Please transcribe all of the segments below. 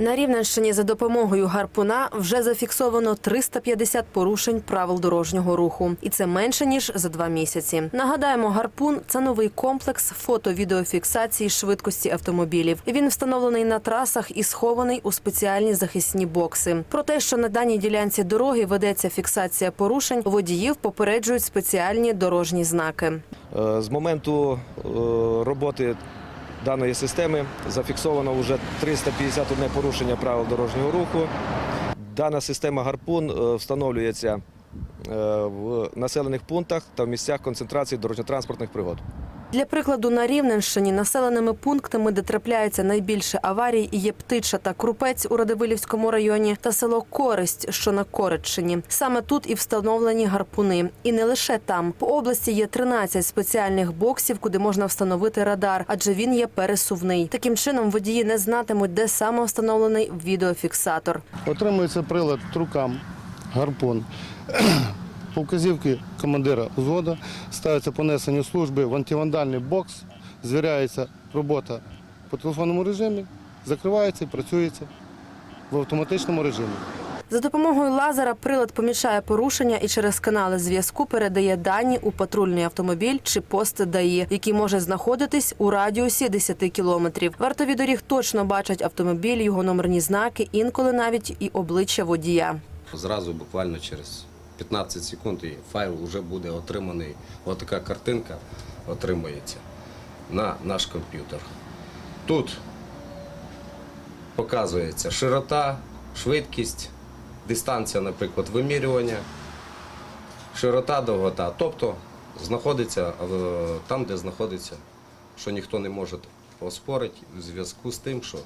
На Рівненщині за допомогою гарпуна вже зафіксовано 350 порушень правил дорожнього руху, і це менше ніж за два місяці. Нагадаємо, гарпун це новий комплекс фото-відеофіксації швидкості автомобілів. Він встановлений на трасах і схований у спеціальні захисні бокси. Про те, що на даній ділянці дороги ведеться фіксація порушень, водіїв попереджують спеціальні дорожні знаки. Е, З моменту е, роботи даної системи зафіксовано вже 351 порушення правил дорожнього руху. Дана система гарпун е, встановлюється е, в населених пунктах та в місцях концентрації дорожньо-транспортних пригод. Для прикладу, на Рівненщині населеними пунктами, де трапляється найбільше аварій, є Птича та Крупець у Радивилівському районі та село Користь, що на Кореччині. Саме тут і встановлені гарпуни. І не лише там. По області є 13 спеціальних боксів, куди можна встановити радар, адже він є пересувний. Таким чином водії не знатимуть, де саме встановлений відеофіксатор. Отримується прилад рукам, гарпун. По вказівки командира взводу ставиться понесення служби в антивандальний бокс, звіряється робота по телефонному режимі, закривається і працюється в автоматичному режимі. За допомогою лазера прилад помічає порушення і через канали зв'язку передає дані у патрульний автомобіль чи пост ДАІ, який може знаходитись у радіусі 10 кілометрів. Вартові доріг точно бачать автомобіль, його номерні знаки, інколи навіть і обличчя водія. Зразу буквально через 15 секунд і файл вже буде отриманий. Отака картинка отримується на наш комп'ютер. Тут показується широта, швидкість, дистанція, наприклад, вимірювання, широта, довгота. Тобто знаходиться е, там, де знаходиться, що ніхто не може оспорити в зв'язку з тим, що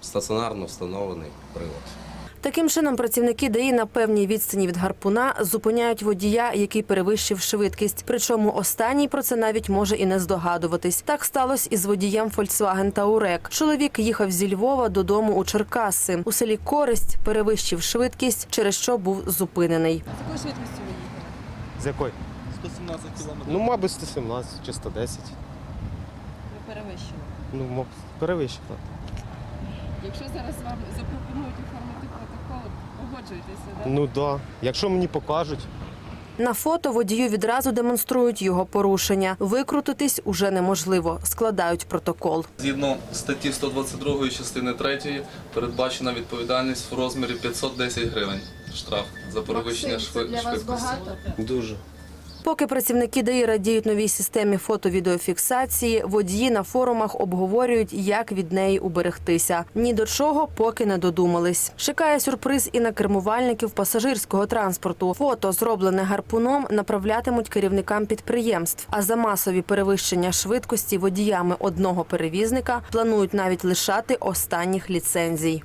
стаціонарно встановлений прилад. Таким чином, працівники ДАІ на певній відстані від гарпуна зупиняють водія, який перевищив швидкість. Причому останній про це навіть може і не здогадуватись. Так сталося із водієм Volkswagen Таурек. Чоловік їхав зі Львова додому у Черкаси. У селі Користь перевищив швидкість, через що був зупинений. З якою швидкістю ви їхали? З якої? 117 кілометрів. Ну, мабуть, 117 чи 110. Ви перевищили. Ну, мабуть, перевищив. Якщо зараз вам запропонують оформити протокол, погоджуєтеся, так? Ну так. Да. Якщо мені покажуть, На фото водію відразу демонструють його порушення. Викрутитись уже неможливо. Складають протокол. Згідно статті 122 частини 3 передбачена відповідальність в розмірі 510 гривень. Штраф за перевищення Максим, це швид- для вас багато? дуже. Поки працівники ДАІ радіють новій системі фото-відеофіксації, водії на форумах обговорюють, як від неї уберегтися. Ні до чого поки не додумались. Чекає сюрприз і на кермувальників пасажирського транспорту. Фото, зроблене гарпуном, направлятимуть керівникам підприємств. А за масові перевищення швидкості водіями одного перевізника планують навіть лишати останніх ліцензій.